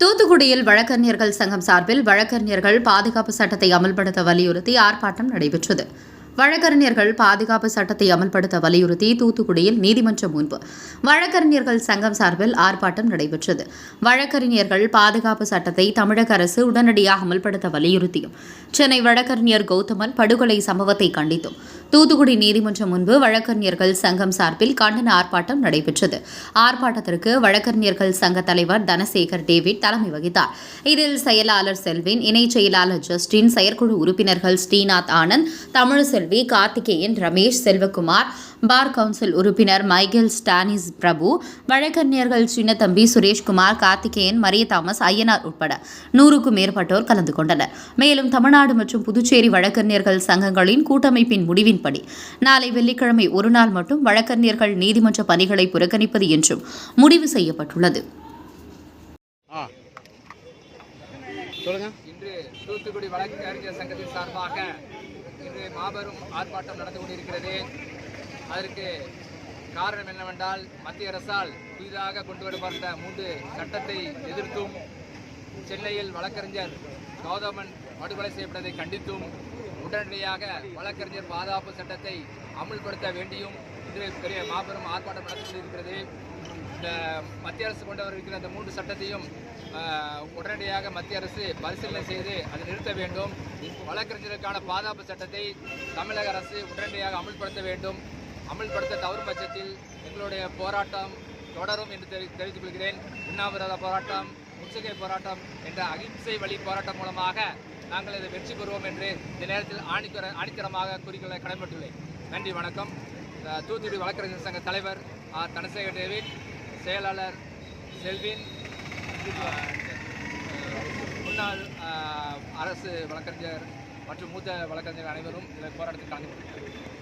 தூத்துக்குடியில் வழக்கறிஞர்கள் சங்கம் சார்பில் வழக்கறிஞர்கள் பாதுகாப்பு சட்டத்தை அமல்படுத்த வலியுறுத்தி ஆர்ப்பாட்டம் நடைபெற்றது. வழக்கறிஞர்கள் பாதுகாப்பு சட்டத்தை அமல்படுத்த வலியுறுத்தி தூத்துக்குடியில் நீதிமன்றம் முன்பு வழக்கறிஞர்கள் சங்கம் சார்பில் ஆர்ப்பாட்டம் நடைபெற்றது. வழக்கறிஞர்கள் பாதுகாப்பு சட்டத்தை தமிழக அரசு உடனடியாக அமல்படுத்த வலியுறுத்தியும் சென்னை வழக்கறிஞர் கௌதமன் படுகொலை சம்பவத்தை கண்டித்தும் தூத்துக்குடி நீதிமன்றம் முன்பு வழக்கறிஞர்கள் சங்கம் சார்பில் கண்டன ஆர்ப்பாட்டம் நடைபெற்றது. ஆர்ப்பாட்டத்திற்கு வழக்கறிஞர்கள் சங்க தலைவர் தனசேகர் டேவிட் தலைமை வகித்தார். இதில் செயலாளர் செல்வின் இணைச் செயலாளர் ஜஸ்டின் செயற்குழு உறுப்பினர்கள் ஸ்ரீநாத் ஆனந்த் தமிழ்செல்வி கார்த்திகேயன் ரமேஷ் செல்வகுமார் பார் கவுன்சில் உறுப்பினர் மைக்கேல் ஸ்டானிஸ் பிரபு வழக்கறிஞர்கள் சின்னத்தம்பி சுரேஷ்குமார் கார்த்திகேயன் மரிய தாமஸ் ஐயனார் உட்பட நூறுக்கும் மேற்பட்டோர் கலந்து கொண்டனர். மேலும் தமிழ்நாடு மற்றும் புதுச்சேரி வழக்கறிஞர்கள் சங்கங்களின் கூட்டமைப்பின் முடிவின்படி நாளை வெள்ளிக்கிழமை ஒருநாள் மட்டும் வழக்கறிஞர்கள் நீதிமன்ற பணிகளை புறக்கணிப்பது என்றும் முடிவு செய்யப்பட்டுள்ளது. ஆ. சொல்லுங்க. இன்று தூத்துக்குடி வழக்கறிஞர் சங்கத்தின் சார்பாக இன்று மாபெரும் ஆர்ப்பாட்டம் நடந்து கொண்டிருக்கிறது. அதற்கு காரணம் என்னவென்றால் மத்திய அரசால் புதிதாக கொண்டு வரப்பட்ட மூன்று சட்டத்தை எதிர்த்தும் சென்னையில் வழக்கறிஞர் கௌதமன் படுகொலை செய்யப்பட்டதை கண்டித்தும் உடனடியாக வழக்கறிஞர் பாதுகாப்பு சட்டத்தை அமுல்படுத்த வேண்டியும் இன்று பெரிய மாபெரும் ஆர்ப்பாட்டம் நடத்தப்பட்டிருக்கிறது இந்த மத்திய அரசு கொண்டு வந்திருக்கிற அந்த மூன்று சட்டத்தையும் உடனடியாக மத்திய அரசு பரிசீலனை செய்து அதை நிறுத்த வேண்டும். வழக்கறிஞருக்கான பாதுகாப்பு சட்டத்தை தமிழக அரசு உடனடியாக அமல்படுத்த வேண்டும். அமல்படுத்த தவறும் பட்சத்தில் எங்களுடைய போராட்டம் தொடரும் என்று தெரி தெரிவித்துக் கொள்கிறேன். உண்ணாவிரத போராட்டம் முற்றுகை போராட்டம் என்ற அகிம்சை வழி போராட்டம் மூலமாக நாங்கள் இதை வெற்றி பெறுவோம் என்று இந்த நேரத்தில் ஆணித்தர ஆணித்தரமாக குறிக்கொள்ள கடமைப்பட்டுள்ளேன். நன்றி வணக்கம். தூத்துக்குடி வழக்கறிஞர் சங்க தலைவர் ஆர். தனசேகர் டேவிட் செயலாளர் செல்வின் முன்னாள் அரசு வழக்கறிஞர் மற்றும் மூத்த வழக்கறிஞர் அனைவரும் இந்த போராட்டத்தில் கலந்து கொண்டிருக்கிறார்